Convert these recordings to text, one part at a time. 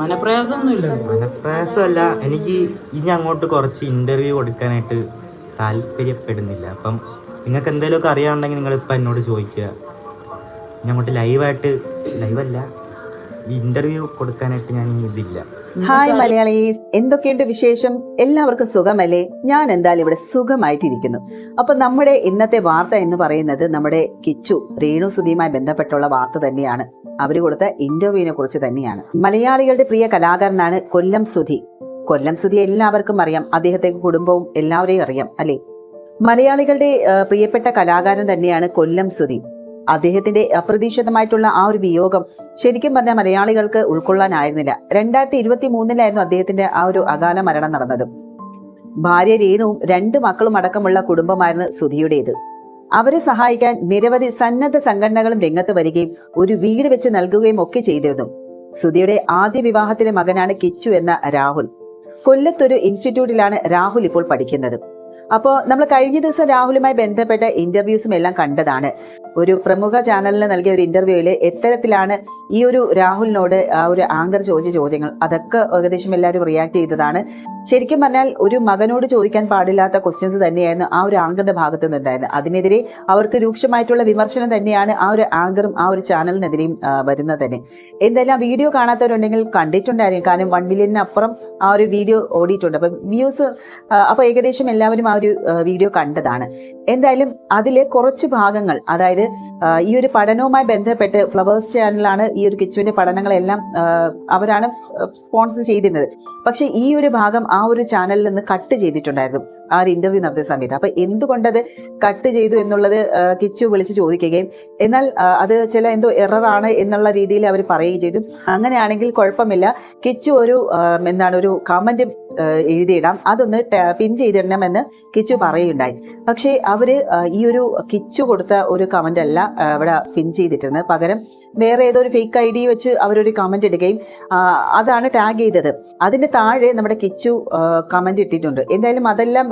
മനപ്രയാസമല്ല. എനിക്ക് ഇനി അങ്ങോട്ട് കുറച്ച് ഇന്റർവ്യൂ കൊടുക്കാനായിട്ട് താല്പര്യപ്പെടുന്നില്ല. അപ്പം നിങ്ങൾക്ക് എന്തെങ്കിലുമൊക്കെ അറിയാനുണ്ടെങ്കിൽ ഇപ്പം എന്നോട് ചോദിക്കുക. ഇനി അങ്ങോട്ട് ലൈവായിട്ട് ലൈവല്ല ഇന്റർവ്യൂ കൊടുക്കാനായിട്ട് ഞാൻ ഇനി ഇതില്ല. ഹായ് മലയാളീസ് എന്തൊക്കെയുണ്ട് വിശേഷം? എല്ലാവർക്കും സുഖമല്ലേ? ഞാൻ എന്തായാലും ഇവിടെ സുഖമായിട്ടിരിക്കുന്നു. അപ്പൊ നമ്മുടെ ഇന്നത്തെ വാർത്ത എന്ന് പറയുന്നത് നമ്മുടെ കിച്ചു രേണു സുധിയുമായി ബന്ധപ്പെട്ടുള്ള വാർത്ത തന്നെയാണ്. അവർ കൊടുത്ത ഇന്റർവ്യൂവിനെ കുറിച്ച് തന്നെയാണ്. മലയാളികളുടെ പ്രിയ കലാകാരനാണ് കൊല്ലം സുധി. കൊല്ലം സുധി എല്ലാവർക്കും അറിയാം. അദ്ദേഹത്തെ കുടുംബവും എല്ലാവരെയും അറിയാം അല്ലേ? മലയാളികളുടെ പ്രിയപ്പെട്ട കലാകാരൻ തന്നെയാണ് കൊല്ലം സുധി. അദ്ദേഹത്തിന്റെ അപ്രതീക്ഷിതമായിട്ടുള്ള ആ ഒരു വിയോഗം ശരിക്കും പറഞ്ഞാൽ മലയാളികൾക്ക് ഉൾക്കൊള്ളാനായിരുന്നില്ല. രണ്ടായിരത്തി ഇരുപത്തി മൂന്നിലായിരുന്നു അദ്ദേഹത്തിന്റെ ആ ഒരു അകാല മരണം നടന്നത്. ഭാര്യ രേണുവും രണ്ട് മക്കളും അടക്കമുള്ള കുടുംബമായിരുന്നു സുധിയുടേത്. അവരെ സഹായിക്കാൻ നിരവധി സന്നദ്ധ സംഘടനകളും രംഗത്ത് വരികയും ഒരു വീട് വെച്ച് നൽകുകയും ഒക്കെ ചെയ്തിരുന്നു. സുധിയുടെ ആദ്യ വിവാഹത്തിലെ മകനാണ് കിച്ചു എന്ന രാഹുൽ. കൊല്ലത്തൊരു ഇൻസ്റ്റിറ്റ്യൂട്ടിലാണ് രാഹുൽ ഇപ്പോൾ പഠിക്കുന്നത്. അപ്പോൾ നമ്മൾ കഴിഞ്ഞ ദിവസം രാഹുലുമായി ബന്ധപ്പെട്ട ഇന്റർവ്യൂസും എല്ലാം കണ്ടതാണ്. ഒരു പ്രമുഖ ചാനലിന് നൽകിയ ഒരു ഇന്റർവ്യൂവിൽ എത്തരത്തിലാണ് ഈ ഒരു രാഹുലിനോട് ആ ഒരു ആങ്കർ ചോദിച്ച ചോദ്യങ്ങൾ. അതൊക്കെ ഏകദേശം എല്ലാവരും റിയാക്ട് ചെയ്തതാണ്. ശരിക്കും പറഞ്ഞാൽ ഒരു മകനോട് ചോദിക്കാൻ പാടില്ലാത്ത ക്വസ്റ്റ്യൻസ് തന്നെയായിരുന്നു ആ ഒരു ആങ്കറിന്റെ ഭാഗത്ത് നിന്നുണ്ടായിരുന്നത്. അതിനെതിരെ അവർക്ക് രൂക്ഷമായിട്ടുള്ള വിമർശനം തന്നെയാണ് ആ ഒരു ആങ്കറും ആ ഒരു ചാനലിനെതിരെയും വരുന്നത് തന്നെ. എന്തായാലും വീഡിയോ കാണാത്തവരുണ്ടെങ്കിൽ കണ്ടിട്ടുണ്ടായിരിക്കും. കാരണം വൺ മില്യനപ്പുറം ആ ഒരു വീഡിയോ ഓടിയിട്ടുണ്ട്. അപ്പം വ്യൂസ് അപ്പോൾ ഏകദേശം എല്ലാവരും ആ ഒരു വീഡിയോ കണ്ടതാണ്. എന്തായാലും അതിലെ കുറച്ച് ഭാഗങ്ങൾ അതായത് ഈ ഒരു പഠനവുമായി ബന്ധപ്പെട്ട് ഫ്ലവേഴ്സ് ചാനലാണ് ഈ ഒരു കിച്ചുവിന്റെ പഠനങ്ങളെല്ലാം അവരാണ് സ്പോൺസർ ചെയ്തിരുന്നത്. പക്ഷേ ഈ ഒരു ഭാഗം ആ ഒരു ചാനലിൽ നിന്ന് കട്ട് ചെയ്തിട്ടുണ്ടായിരുന്നു. ആ ഒരു ഇന്റർവ്യൂ നടത്തിയ സമയത്ത്. അപ്പൊ എന്തുകൊണ്ടത് കട്ട് ചെയ്തു എന്നുള്ളത് കിച്ചു വിളിച്ച് ചോദിക്കുകയും എന്നാൽ അത് ചില എന്തോ എററാണ് എന്നുള്ള രീതിയിൽ അവർ പറയുകയും ചെയ്തു. അങ്ങനെയാണെങ്കിൽ കുഴപ്പമില്ല. കിച്ചു ഒരു എന്താണ് ഒരു കമന്റ് എഴുതിയിടാം. അതൊന്ന് പിൻ ചെയ്തിടണമെന്ന് കിച്ചു പറയുകയുണ്ടായി. പക്ഷേ അവർ ഈ ഒരു കിച്ചു കൊടുത്ത ഒരു കമന്റ് അല്ല ഇവിടെ പിൻ ചെയ്തിട്ടിരുന്നത്. പകരം വേറെ ഏതോ ഒരു ഫേക്ക് ഐ ഡി വെച്ച് അവരൊരു കമന്റ് ഇടുകയും അതാണ് ടാഗ് ചെയ്തത്. അതിന്റെ താഴെ നമ്മുടെ കിച്ചു കമന്റ് ഇട്ടിട്ടുണ്ട്. എന്തായാലും അതെല്ലാം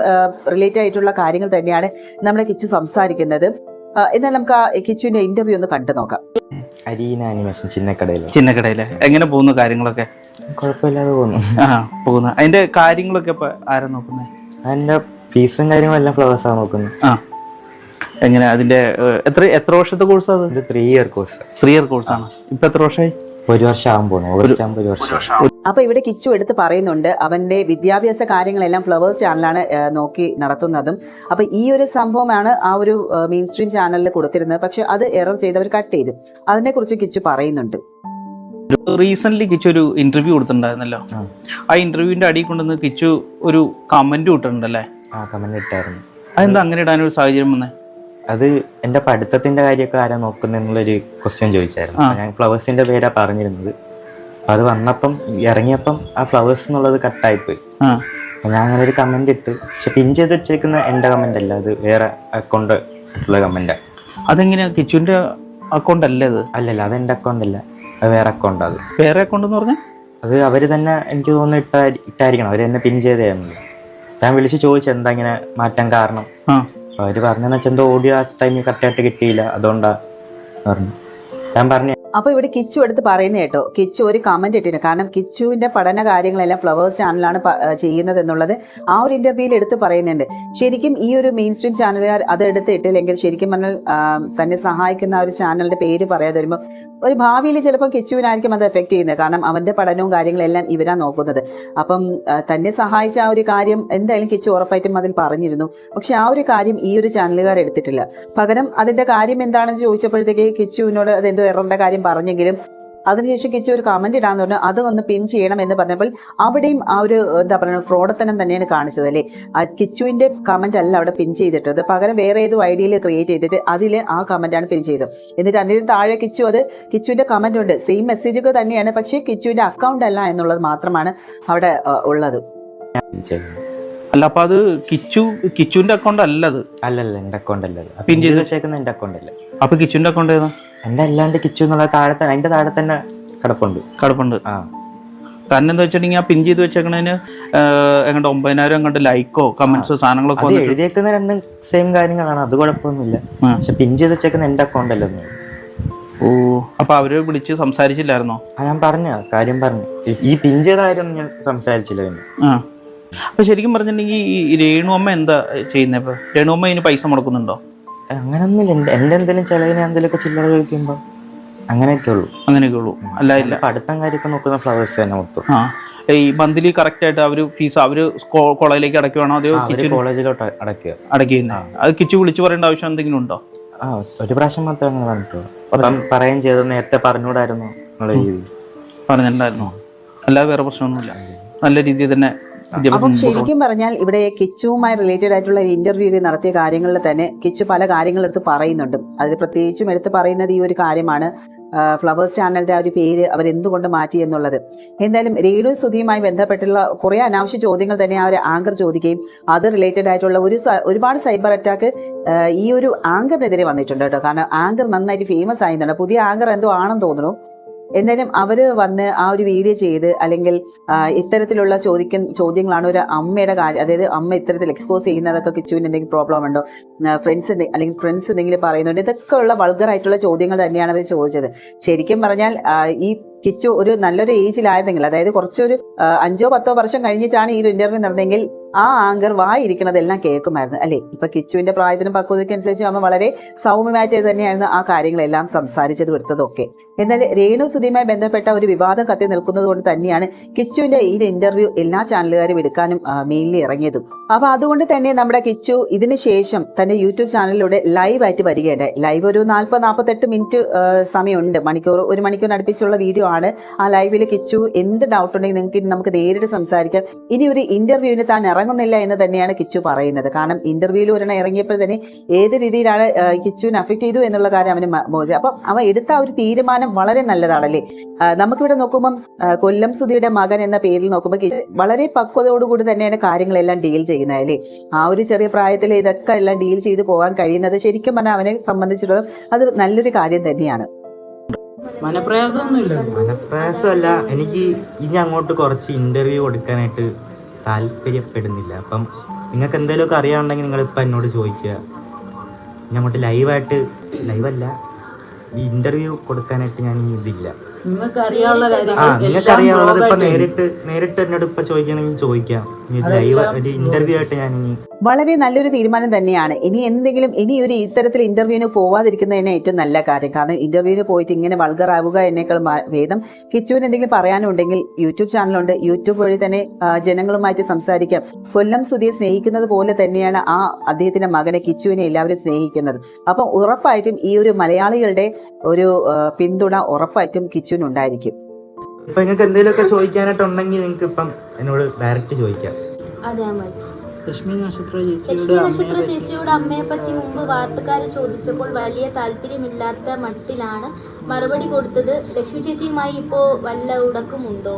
റിലേറ്റ് ആയിട്ടുള്ള കാര്യങ്ങൾ തന്നെയാണ് നമ്മുടെ കിച്ചു സംസാരിക്കുന്നത്. എന്നാൽ നമുക്ക് ആ കിച്ചുവിന്റെ ഇന്റർവ്യൂ ഒന്ന് കണ്ടു നോക്കാം. അരീന അനിമേഷൻ ചിന്നക്കടയിലെ. ചിന്നക്കടയിലെ. എങ്ങനെ പോകുന്നു കാര്യങ്ങളൊക്കെ? കുഴപ്പമില്ലാതെ പോകുന്നു. ആ പോകുന്നു. അതിന്റെ കാര്യങ്ങളൊക്കെ ഇപ്പൊ ആരാ നോക്കുന്നത് അതിന്റെ ഫീസും കാര്യങ്ങളെല്ലാം ആണ് നോക്കുന്നത്. ആ. എങ്ങനെ അതിന്റെ ഏഹ്, എത്ര എത്ര വർഷത്തെ കോഴ്സാണ് അത്? ഇത് three year course three year course ആണ്? ഇപ്പൊ എത്ര വർഷമായി ഒരു വർഷം ആകാൻ പോകുന്നു. ഓഗസ്റ്റ് ആകുമ്പോൾ ഒരു വർഷം അപ്പൊ ഇവിടെ കിച്ചു എടുത്ത് പറയുന്നുണ്ട് അവന്റെ വിദ്യാഭ്യാസ കാര്യങ്ങളെല്ലാം ഫ്ലവേഴ്സ് ചാനലാണ് നോക്കി നടത്തുന്നതും. അപ്പൊ ഈ ഒരു സംഭവമാണ് ആ ഒരു മെയിൻ സ്ട്രീം ചാനലിൽ കൊടുത്തിരുന്നത്. പക്ഷെ അത് എറർ ചെയ്തവർ കട്ട് ചെയ്തു. അതിനെ കുറിച്ച് കിച്ചു പറയുന്നുണ്ട്. റീസെന്റ് കിച്ചു ഒരു ഇന്റർവ്യൂ കൊടുത്തിട്ടുണ്ടായിരുന്നല്ലോ. ആ. ഇന്റർവ്യൂവിന്റെ അടിയിൽ കൊണ്ടുവന്ന് കിച്ചു ഒരു കമന്റ് കിട്ടുന്നുണ്ടല്ലേ ആ കമന്റ് ഇട്ടായിരുന്നു. അതെന്താ അങ്ങനെ ഇടാനൊരു സാഹചര്യം വന്നേ? അത് എന്റെ പഠിത്തത്തിന്റെ കാര്യമൊക്കെ ആരാ നോക്കുന്നൊരു ക്വസ്റ്റ്യൻ ചോദിച്ചായിരുന്നു. ഞാൻ ഫ്ലവേഴ്സിന്റെ പേരാ പറഞ്ഞിരുന്നത്. അപ്പൊ അത് വന്നപ്പം ഇറങ്ങിയപ്പം ആ ഫ്ലവേഴ്സ് എന്നുള്ളത് കട്ടായിപ്പോയി ഞാൻ അങ്ങനെ ഒരു കമന്റ് ഇട്ട്. പക്ഷെ പിൻ ചെയ്ത് വെച്ചേക്കുന്ന എന്റെ കമന്റ് അല്ല അത് വേറെ അക്കൗണ്ട് ആയിട്ടുള്ള കമന്റ് അതെങ്ങനെയാ? കിച്ചുവിന്റെ അക്കൗണ്ട് അല്ലേ അത്? അല്ലല്ല അത് എന്റെ അക്കൗണ്ട് അല്ല. അത് വേറെ അക്കൗണ്ട് അത്. വേറെ അക്കൗണ്ട് എന്ന് പറഞ്ഞാൽ അത് അവർ തന്നെ എനിക്ക് തോന്നുന്നു ഇട്ടാ ഇട്ടായിരിക്കണം. അവർ എന്നെ പിൻ ചെയ്തായിരുന്നു ഞാൻ വിളിച്ച് ചോദിച്ചു എന്താ ഇങ്ങനെ മാറ്റാൻ കാരണം? അവർ പറഞ്ഞെന്ന് വെച്ചാൽ എന്തോ ഓഡിയോ ആ ടൈമിൽ കറക്റ്റായിട്ട് കിട്ടിയില്ല. അതുകൊണ്ടാ പറഞ്ഞു. ഞാൻ പറഞ്ഞു അപ്പൊ ഇവിടെ കിച്ചു എടുത്ത് പറയുന്ന കേട്ടോ. കിച്ചു ഒരു കമന്റ് ഇട്ടിരുന്നു. കാരണം കിച്ചുവിന്റെ പഠന കാര്യങ്ങളെല്ലാം ഫ്ലവേഴ്സ് ചാനലാണ് ചെയ്യുന്നത് എന്നുള്ളത് ആ ഒരു ഇന്റർവ്യൂയിൽ എടുത്ത് പറയുന്നുണ്ട്. ശരിക്കും ഈ ഒരു മെയിൻ സ്ട്രീം ചാനലുകാർ അത് എടുത്തിട്ടില്ലെങ്കിൽ ശരിക്കും പറഞ്ഞാൽ തന്നെ സഹായിക്കുന്ന ആ ഒരു ചാനലിന്റെ പേര് പറയാതെ വരുമ്പോൾ ഒരു ഭാവിയിൽ ചിലപ്പോൾ കിച്ചുവിനായിരിക്കും അത് എഫക്ട് ചെയ്യുന്നത്. കാരണം അവന്റെ പഠനവും കാര്യങ്ങളെല്ലാം ഇവരാ നോക്കുന്നത്. അപ്പം തന്നെ സഹായിച്ച ആ ഒരു കാര്യം എന്തായാലും കിച്ചു ഉറപ്പായിട്ടും അതിൽ പറഞ്ഞിരുന്നു. പക്ഷെ ആ ഒരു കാര്യം ഈ ഒരു ചാനലുകാർ എടുത്തിട്ടില്ല. പകരം അതിന്റെ കാര്യം എന്താണെന്ന് ചോദിച്ചപ്പോഴത്തേക്ക് കിച്ചുവിനോട് അതെന്തോ എററിന്റെ കാര്യം പറഞ്ഞെങ്കിലും അതിനുശേഷം കിച്ചു ഒരു കമന്റ് ഇടാന്ന് പറഞ്ഞു അത് ഒന്ന് പിൻ ചെയ്യണം എന്ന് പറഞ്ഞപ്പോൾ അവിടെയും ആ ഒരു എന്താ പറയുക ഫ്രോഡത്തനം തന്നെയാണ് കാണിച്ചത് അല്ലേ? ആ കിച്ചുവിന്റെ കമന്റ് അല്ല അവിടെ പിൻ ചെയ്തിട്ടത്. പകരം വേറെ ഏതോ ഐഡിയയിൽ ക്രിയേറ്റ് ചെയ്തിട്ട് അതിൽ ആ കമന്റാണ് പിൻ ചെയ്തത്. എന്നിട്ട് അതിന് താഴെ കിച്ചു അത് കിച്ചുവിന്റെ കമന്റ് ഉണ്ട്. സെയിം മെസ്സേജ് ഒക്കെ തന്നെയാണ് പക്ഷേ കിച്ചുവിന്റെ അക്കൗണ്ട് അല്ല എന്നുള്ളത് മാത്രമാണ് അവിടെ ഉള്ളത്. അല്ല അപ്പൊ അത് കിച്ചു കിച്ചുവിന്റെ അക്കൗണ്ട് അല്ലത്? അല്ലല്ല എന്റെ അക്കൗണ്ട് അല്ലേ പിൻ പിൻ ചെയ്ത് ചെയ്ത് വെച്ചേക്കുന്ന എന്റെ അക്കൗണ്ട് അല്ല. അപ്പൊ കിച്ചുവിന്റെ അക്കൗണ്ട് ഏതാ? എന്റെ അല്ലാണ്ട് കിച്ചു എന്നുള്ള താഴെ തന്നെ അതിന്റെ താഴെ തന്നെ കിടപ്പുണ്ട്. കിടപ്പുണ്ട്. ആ. കാരണം എന്താ വെച്ചിട്ടുണ്ടെങ്കിൽ ആ പിൻ ചെയ്ത് വെച്ചേക്കണതിന് എങ്ങോട്ട് ഒമ്പതിനായിരം എങ്ങോട്ട് ലൈക്കോ കമന്റ്സോ സാധനങ്ങളൊക്കെ അത് എഴുതിയേക്കുന്ന രണ്ടും സെയിം കാര്യങ്ങളാണ്. അത് കുഴപ്പമൊന്നുമില്ല. പക്ഷെ പിൻ ചെയ്ത് വെച്ചേക്കുന്ന എന്റെ അക്കൗണ്ട് അല്ലെന്ന് ഓ അപ്പൊ അവർ വിളിച്ച് സംസാരിച്ചില്ലായിരുന്നോ? ഞാൻ പറഞ്ഞ കാര്യം പറഞ്ഞു. ഈ- പിൻ ചെയ്തായിരുന്നു കാര്യം ഞാൻ സംസാരിച്ചില്ല പിന്നെ. അപ്പൊ ശരിക്കും പറഞ്ഞിട്ടുണ്ടെങ്കിൽ ഈ രേണു അമ്മ എന്താ ചെയ്യുന്നത് രേണു അമ്മ ഇതിന് പൈസ മുടക്കുന്നുണ്ടോ? അങ്ങനൊന്നുമില്ല. എന്റെ എന്റെ എന്തെങ്കിലും ചിലവിന് എന്തെങ്കിലുമൊക്കെ ചില്ലറ കഴിക്കുമ്പോൾ അങ്ങനെയൊക്കെ ഉള്ളൂ. അങ്ങനെയൊക്കെ ഉള്ളൂ. അല്ല ഇല്ല. പഠിത്തം കാര്യമൊക്കെ നോക്കുന്ന ഫ്ലവേഴ്സ് തന്നെ മൊത്തം. ആ. ഈ മന്ത്ലി കറക്റ്റ് ആയിട്ട് അവർ ഫീസ് അവർ കോളേജിലേക്ക് അടയ്ക്കുവാണോ അതോ കിച്ചു കോളേജിലോട്ട് അടയ്ക്കുക. അടയ്ക്കുന്നത് അത് കിച്ചു വിളിച്ചു പറയേണ്ട ആവശ്യം എന്തെങ്കിലും ഉണ്ടോ? ആ ഒരു പ്രാവശ്യം മാത്രമേ അങ്ങനെ പറഞ്ഞിട്ടുള്ളൂ. പറയുകയും ചെയ്തത് നേരത്തെ പറഞ്ഞുകൂടായിരുന്നു എന്നുള്ള രീതി പറഞ്ഞിട്ടുണ്ടായിരുന്നു. അല്ലാതെ വേറെ പ്രശ്നമൊന്നുമില്ല. നല്ല രീതിയിൽ തന്നെ അപ്പം ശരിക്കും പറഞ്ഞാൽ ഇവിടെ കിച്ചുവുമായി റിലേറ്റഡ് ആയിട്ടുള്ള ഒരു ഇന്റർവ്യൂവിൽ നടത്തിയ കാര്യങ്ങളിൽ തന്നെ കിച്ചു പല കാര്യങ്ങളെടുത്ത് പറയുന്നുണ്ട്. അതിൽ പ്രത്യേകിച്ചും എടുത്ത് പറയുന്നത് ഈ ഒരു കാര്യമാണ്. ഫ്ലവേഴ്സ് ചാനലിന്റെ ആ ഒരു പേര് അവരെന്തുകൊണ്ട് മാറ്റി എന്നുള്ളത്. എന്തായാലും റേഡിയോ സ്തുതിയുമായി ബന്ധപ്പെട്ടുള്ള കുറേ അനാവശ്യ ചോദ്യങ്ങൾ തന്നെ ആ ഒരു ആങ്കർ ചോദിക്കുകയും അത് റിലേറ്റഡ് ആയിട്ടുള്ള ഒരു ഒരുപാട് സൈബർ അറ്റാക്ക് ഈ ഒരു ആങ്കറിനെതിരെ വന്നിട്ടുണ്ട് കേട്ടോ. കാരണം ആങ്കർ നന്നായിട്ട് ഫേമസ് ആയിരുന്നുണ്ട്. പുതിയ ആങ്കർ എന്തോ ആണെന്ന് തോന്നുന്നു. എന്തായാലും അവർ വന്ന് ആ ഒരു വീഡിയോ ചെയ്ത് അല്ലെങ്കിൽ ഇത്തരത്തിലുള്ള ചോദിക്കുന്ന ചോദ്യങ്ങളാണ് ഒരു അമ്മയുടെ കാര്യം. അതായത് അമ്മ ഇത്തരത്തിൽ എക്സ്പോസ് ചെയ്യുന്നതൊക്കെ കിച്ചുവിന് എന്തെങ്കിലും പ്രോബ്ലം ഉണ്ടോ? ഫ്രണ്ട്സ് അല്ലെങ്കിൽ ഫ്രണ്ട്സ് എന്തെങ്കിലും പറയുന്നുണ്ട്? ഇതൊക്കെ ഉള്ള വൾഗർ ആയിട്ടുള്ള ചോദ്യങ്ങൾ തന്നെയാണ് അവർ ചോദിച്ചത്. ശരിക്കും പറഞ്ഞാൽ ഈ കിച്ചു ഒരു നല്ലൊരു ഏജിലായിരുന്നെങ്കിൽ അതായത് കുറച്ചൊരു അഞ്ചോ പത്തോ വർഷം കഴിഞ്ഞിട്ടാണ് ഈ ഒരു ഇന്റർവ്യൂ നടന്നെങ്കിൽ ആ ആങ്കർ വായിരിക്കണതെല്ലാം കേൾക്കുമായിരുന്നു അല്ലെ? ഇപ്പൊ കിച്ചുവിന്റെ പ്രായത്തിനും പക്വതയ്ക്കും അനുസരിച്ച് അവൻ വളരെ സൗമ്യമായിട്ട് തന്നെയായിരുന്നു ആ കാര്യങ്ങളെല്ലാം സംസാരിച്ചത് വിടുത്തതൊക്കെ എന്നാൽ രേണു സുധിയുമായി ബന്ധപ്പെട്ട ഒരു വിവാദം കത്തി നിൽക്കുന്നത് കൊണ്ട് തന്നെയാണ് കിച്ചുവിന്റെ ഈ ഇന്റർവ്യൂ എല്ലാ ചാനലുകാരും എടുക്കാനും മെയിൻലി ഇറങ്ങിയത്. അപ്പൊ അതുകൊണ്ട് തന്നെ നമ്മുടെ കിച്ചു ഇതിന് ശേഷം തന്റെ യൂട്യൂബ് ചാനലിലൂടെ ലൈവ് ആയിട്ട് വരികയുണ്ടായി. ലൈവ് ഒരു നാൽപ്പത് നാൽപ്പത്തെട്ട് മിനിറ്റ് സമയമുണ്ട്. മണിക്കൂർ ഒരു മണിക്കൂർ അടുപ്പിച്ചുള്ള വീഡിയോ ആണ്. ആ ലൈവിൽ കിച്ചു എന്ത് ഡൗട്ട് ഉണ്ടെങ്കിൽ നിങ്ങൾക്ക് ഇനി നമുക്ക് നേരിട്ട് സംസാരിക്കാം. ഇനി ഒരു ഇന്റർവ്യൂവിന് താൻ ഇറങ്ങുന്നില്ല എന്ന് തന്നെയാണ് കിച്ചു പറയുന്നത്. കാരണം ഇന്റർവ്യൂവിൽ ഒരെണ്ണം ഇറങ്ങിയപ്പോൾ തന്നെ ഏത് രീതിയിലാണ് കിച്ചുവിനെ അഫക്ട് ചെയ്തു എന്നുള്ള കാര്യം അവന് ബോധ്യം അപ്പം അവ എടുത്ത ആ ഒരു തീരുമാനം വളരെ നല്ലതാണല്ലേ? നമുക്കിവിടെ നോക്കുമ്പം കൊല്ലം സുധിയുടെ മകൻ എന്ന പേരിൽ നോക്കുമ്പോൾ വളരെ പക്വതയോടുകൂടി തന്നെയാണ് കാര്യങ്ങളെല്ലാം ഡീൽ ചെയ്യുന്നത് അല്ലേ ആ ഒരു ചെറിയ പ്രായത്തിൽ ഇതൊക്കെ എല്ലാം ഡീൽ ചെയ്ത് പോകാൻ കഴിയുന്നത് ശരിക്കും പറഞ്ഞാൽ അവനെ സംബന്ധിച്ചിടത്തോളം അത് നല്ലൊരു കാര്യം തന്നെയാണ്. മനപ്രയാസമൊന്നുമില്ല. മനപ്രയാസമല്ല. എനിക്ക് ഇനി അങ്ങോട്ട് കുറച്ച് ഇന്റർവ്യൂ കൊടുക്കാനായിട്ട് താല്പര്യപ്പെടുന്നില്ല. അപ്പം നിങ്ങൾക്ക് എന്തെങ്കിലുമൊക്കെ അറിയാനുണ്ടെങ്കിൽ നിങ്ങൾ ഇപ്പം എന്നോട് ചോദിക്കുക. ഞാൻ അങ്ങോട്ട് ലൈവായിട്ട് ലൈവല്ല ഈ ഇന്റർവ്യൂ കൊടുക്കാനായിട്ട് ഞാൻ ഇനി ഇതില്ല. നിങ്ങൾക്ക് അറിയാനുള്ളത് ഇപ്പൊ നേരിട്ട് നേരിട്ട് എന്നോട് ഇപ്പൊ ചോദിക്കണമെങ്കിൽ ചോദിക്കാം. ഇന്റർവ്യൂ ആയിട്ട് ഞാൻ വളരെ നല്ലൊരു തീരുമാനം തന്നെയാണ്. ഇനി എന്തെങ്കിലും ഇനി ഒരു ഇത്തരത്തിൽ ഇന്റർവ്യൂവിന് പോവാതിരിക്കുന്നതിന് ഏറ്റവും നല്ല കാര്യം. കാരണം ഇന്റർവ്യൂവിന് പോയിട്ട് ഇങ്ങനെ വൾഗർ ആവുക എന്നേക്കാൾ വേദം ഭേദം. കിച്ചുവിന് എന്തെങ്കിലും പറയാനുണ്ടെങ്കിൽ യൂട്യൂബ് ചാനലുണ്ട്. യൂട്യൂബ് വഴി തന്നെ ജനങ്ങളുമായിട്ട് സംസാരിക്കാം. കൊല്ലം സുധിയെ സ്നേഹിക്കുന്നത് പോലെ തന്നെയാണ് ആ അദ്ദേഹത്തിന്റെ മകനെ കിച്ചുവിനെ എല്ലാവരും സ്നേഹിക്കുന്നത്. അപ്പം ഉറപ്പായിട്ടും ഈ ഒരു മലയാളികളുടെ ഒരു പിന്തുണ ഉറപ്പായിട്ടും കിച്ചുവിനുണ്ടായിരിക്കും. ഇപ്പൊ നിങ്ങൾക്ക് എന്തെങ്കിലുമൊക്കെ ചോദിക്കാനായിട്ടുണ്ടെങ്കിൽ നിങ്ങൾക്ക് ഇപ്പം എന്നോട് ഡയറക്റ്റ് ചോദിക്കാം. ലക്ഷ്മി നക്ഷത്ര ലക്ഷ്മി ചേച്ചിയുടെ നക്ഷത്ര അമ്മയെ ചേച്ചിയുടെ അമ്മയെ പറ്റി മുമ്പ് വാർത്തക്കാരെ ചോദിച്ചപ്പോൾ വലിയ താല്പര്യമില്ലാത്ത മട്ടിലാണ് മറുപടി കൊടുത്തത്. ലക്ഷ്മി ചേച്ചിയുമായി ഇപ്പോ വല്ല ഉടക്കമുണ്ടോ?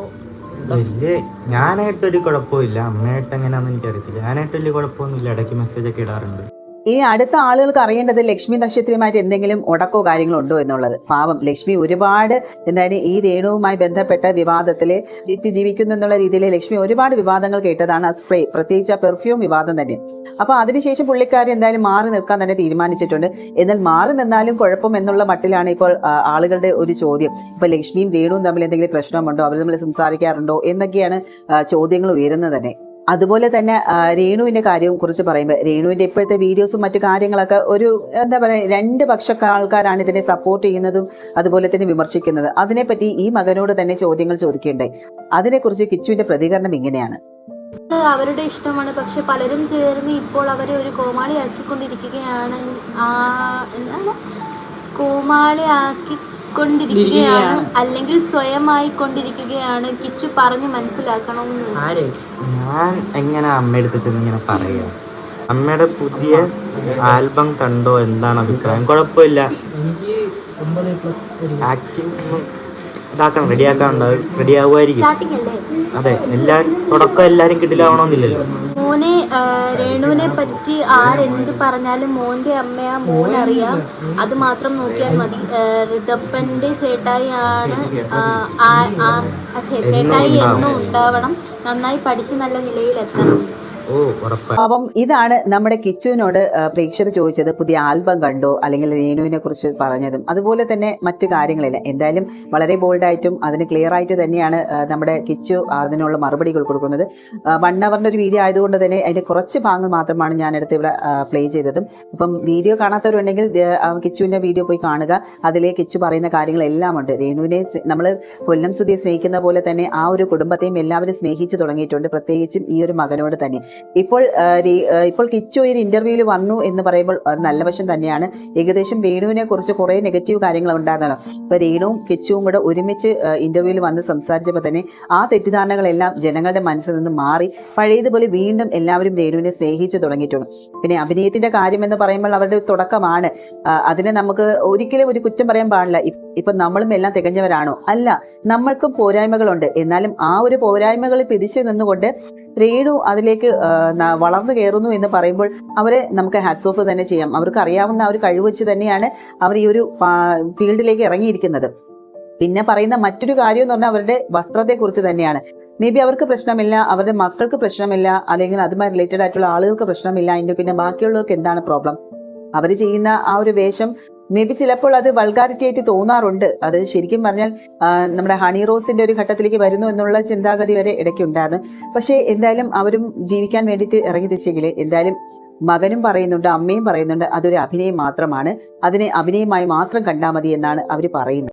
വലിയ ഞാനായിട്ടൊരു കുഴപ്പമില്ല അമ്മയായിട്ട് എങ്ങനെയാണെന്ന് എനിക്കറിയത്തില്ല. ഞാനായിട്ട് വലിയ കുഴപ്പമൊന്നുമില്ല. ഇടയ്ക്ക് മെസ്സേജ് ഒക്കെ ഇടാറുണ്ട്. ഇനി അടുത്ത ആളുകൾക്ക് അറിയേണ്ടത് ലക്ഷ്മി നക്ഷത്രമായിട്ട് എന്തെങ്കിലും ഉടക്കോ കാര്യങ്ങളോ ഉണ്ടോ എന്നുള്ളത്. പാവം ലക്ഷ്മി ഒരുപാട് എന്താണ് ഈ രേണുവുമായി ബന്ധപ്പെട്ട വിവാദത്തിൽ ചുറ്റി ജീവിക്കുന്നു എന്നുള്ള രീതിയിൽ ലക്ഷ്മി ഒരുപാട് വിവാദങ്ങൾ കേട്ടതാണ് ആ സ്പ്രേ. പ്രത്യേകിച്ച് ആ പെർഫ്യൂം വിവാദം തന്നെ. അപ്പൊ അതിനുശേഷം പുള്ളിക്കാരി എന്തായാലും മാറി നിൽക്കാൻ തന്നെ തീരുമാനിച്ചിട്ടുണ്ട്. എന്നാൽ മാറി നിന്നാലും കുഴപ്പം എന്നുള്ള മട്ടിലാണ് ഇപ്പോൾ ആളുകളുടെ ഒരു ചോദ്യം. ഇപ്പൊ ലക്ഷ്മിയും രേണുവും തമ്മിൽ എന്തെങ്കിലും പ്രശ്നമുണ്ടോ? അവർ തമ്മിൽ സംസാരിക്കാറുണ്ടോ? എന്നൊക്കെയാണ് ചോദ്യങ്ങൾ ഉയരുന്നത് തന്നെ. അതുപോലെ തന്നെ രേണുവിന്റെ കാര്യവും കുറിച്ച് പറയുമ്പോൾ രേണുവിന്റെ ഇപ്പോഴത്തെ വീഡിയോസും മറ്റു കാര്യങ്ങളൊക്കെ ഒരു എന്താ പറയുക രണ്ട് പക്ഷ ആൾക്കാരാണ് ഇതിനെ സപ്പോർട്ട് ചെയ്യുന്നതും അതുപോലെ തന്നെ വിമർശിക്കുന്നത്. അതിനെപ്പറ്റി ഈ മകനോട് തന്നെ ചോദ്യങ്ങൾ ചോദിക്കേണ്ടേ? അതിനെക്കുറിച്ച് കിച്ചുവിന്റെ പ്രതികരണം ഇങ്ങനെയാണ്. അവരുടെ ഇഷ്ടമാണ്. പക്ഷെ പലരും ചേർന്ന് ഇപ്പോൾ അവരെ ഒരു കോമാളിയാക്കിക്കൊണ്ടിരിക്കുകയാണ്. ആ കോമാളിയാക്കിക്കൊണ്ടിരിക്കുകയാണ് അല്ലെങ്കിൽ സ്വയമായി കൊണ്ടിരിക്കുകയാണ് കിച്ചു പറഞ്ഞ് മനസ്സിലാക്കണമെന്ന് ആരെ? ഞാൻ എങ്ങനെ അമ്മയെടുത്ത് ചെന്ന് ഇങ്ങനെ പറയാ? അമ്മയുടെ പുതിയ ആൽബം കണ്ടോ? എന്താണ് അഭിപ്രായം? കുഴപ്പമില്ല. ആക്ടിങ് ഇതാക്കണം. റെഡിയാക്കാനുണ്ട്. റെഡി ആവുമായിരിക്കും അല്ലേ? അതെ. എല്ലാരും തുടക്കം എല്ലാരും കിട്ടില്ലാവണമെന്നില്ലല്ലോ മോനെ രേണുവിനെ പറ്റി ആരെന്ത് പറഞ്ഞാലും മോന്റെ അമ്മയാ മോനറിയാം. അത് മാത്രം നോക്കിയാൽ മതി. ഋതപ്പന്റെ ഋതപ്പന്റെ ചേട്ടായി എന്നും ഉണ്ടാവണം. നന്നായി പഠിച്ച് നല്ല നിലയിലെത്തണം. അപ്പം ഇതാണ് നമ്മുടെ കിച്ചുവിനോട് പ്രേക്ഷകർ ചോദിച്ചത്. പുതിയ ആൽബം കണ്ടോ? അല്ലെങ്കിൽ രേണുവിനെ കുറിച്ച് പറഞ്ഞതും. അതുപോലെ തന്നെ മറ്റു കാര്യങ്ങളില്ല. എന്തായാലും വളരെ ബോൾഡായിട്ടും അതിന് ക്ലിയർ ആയിട്ട് തന്നെയാണ് നമ്മുടെ കിച്ചു അതിനുള്ള മറുപടികൾ കൊടുക്കുന്നത്. വൺ അവറിന്റെ ഒരു വീഡിയോ ആയതുകൊണ്ട് തന്നെ അതിന്റെ കുറച്ച് ഭാഗങ്ങൾ മാത്രമാണ് ഞാൻ എടുത്ത് ഇവിടെ പ്ലേ ചെയ്തതും. അപ്പം വീഡിയോ കാണാത്തവരുണ്ടെങ്കിൽ കിച്ചുവിന്റെ വീഡിയോ പോയി കാണുക. അതിലെ കിച്ചു പറയുന്ന കാര്യങ്ങളെല്ലാം ഉണ്ട്. രേണുവിനെ നമ്മൾ കൊല്ലം സുതിയെ സ്നേഹിക്കുന്ന പോലെ തന്നെ ആ ഒരു കുടുംബത്തെയും എല്ലാവരും സ്നേഹിച്ചു തുടങ്ങിയിട്ടുണ്ട്. പ്രത്യേകിച്ചും ഈ ഒരു മകനോട് തന്നെ. ഇപ്പോൾ ഇപ്പോൾ കിച്ചു ഒരു ഇന്റർവ്യൂവിൽ വന്നു എന്ന് പറയുമ്പോൾ നല്ല വശം തന്നെയാണ്. ഏകദേശം രേണുവിനെ കുറിച്ച് കുറേ നെഗറ്റീവ് കാര്യങ്ങൾ ഉണ്ടായിരുന്നല്ലോ. ഇപ്പൊ രേണുവും കിച്ചുവും കൂടെ ഒരുമിച്ച് ഇന്റർവ്യൂവിൽ വന്ന് സംസാരിച്ചപ്പോൾ തന്നെ ആ തെറ്റിദ്ധാരണകളെല്ലാം ജനങ്ങളുടെ മനസ്സിൽ നിന്ന് മാറി. പഴയതുപോലെ വീണ്ടും എല്ലാവരും രേണുവിനെ സ്നേഹിച്ചു തുടങ്ങിയിട്ടുണ്ട്. പിന്നെ അഭിനയത്തിന്റെ കാര്യം എന്ന് പറയുമ്പോൾ അവരുടെ തുടക്കമാണ്. അതിനെ നമുക്ക് ഒരിക്കലും ഒരു കുറ്റം പറയാൻ പാടില്ല. ഇപ്പൊ നമ്മളും എല്ലാം തികഞ്ഞവരാണോ? അല്ല നമ്മൾക്കും പോരായ്മകളുണ്ട്. എന്നാലും ആ ഒരു പോരായ്മകൾ പിടിച്ചു നിന്നുകൊണ്ട് രേണു അതിലേക്ക് വളർന്നു കയറുന്നു എന്ന് പറയുമ്പോൾ അവരെ നമുക്ക് ഹാറ്റ്സ് ഓഫ് തന്നെ ചെയ്യാം. അവർക്ക് അറിയാവുന്ന ആ ഒരു കഴിവ് വെച്ച് തന്നെയാണ് അവർ ഈ ഒരു ഫീൽഡിലേക്ക് ഇറങ്ങിയിരിക്കുന്നത്. പിന്നെ പറയുന്ന മറ്റൊരു കാര്യം എന്ന് പറഞ്ഞാൽ അവരുടെ വസ്ത്രത്തെക്കുറിച്ച് തന്നെയാണ്. മേ ബി അവർക്ക് പ്രശ്നമില്ല അവരുടെ മക്കൾക്ക് പ്രശ്നമില്ല അല്ലെങ്കിൽ അതുമായി റിലേറ്റഡ് ആയിട്ടുള്ള ആളുകൾക്ക് പ്രശ്നമില്ല എങ്കിൽ പിന്നെ ബാക്കിയുള്ളവർക്ക് എന്താണ് പ്രോബ്ലം അവർ ചെയ്യുന്ന ആ ഒരു വേഷം മേ ബി ചിലപ്പോൾ അത് വൾഗാരിറ്റി ആയിട്ട് തോന്നാറുണ്ട്. അത് ശരിക്കും പറഞ്ഞാൽ നമ്മുടെ ഹണി റോസിന്റെ ഒരു ഘട്ടത്തിലേക്ക് വരുന്നു എന്നുള്ള ചിന്താഗതി വരെ ഇടയ്ക്കുണ്ടായിരുന്നു പക്ഷേ എന്തായാലും അവരും ജീവിക്കാൻ വേണ്ടിയിട്ട് ഇറങ്ങി തിരിച്ചെങ്കിൽ എന്തായാലും മകനും പറയുന്നുണ്ട് അമ്മയും പറയുന്നുണ്ട് അതൊരു അഭിനയം മാത്രമാണ്. അതിനെ അഭിനയമായി മാത്രം കണ്ടാൽ മതി എന്നാണ് അവർ പറയുന്നത്.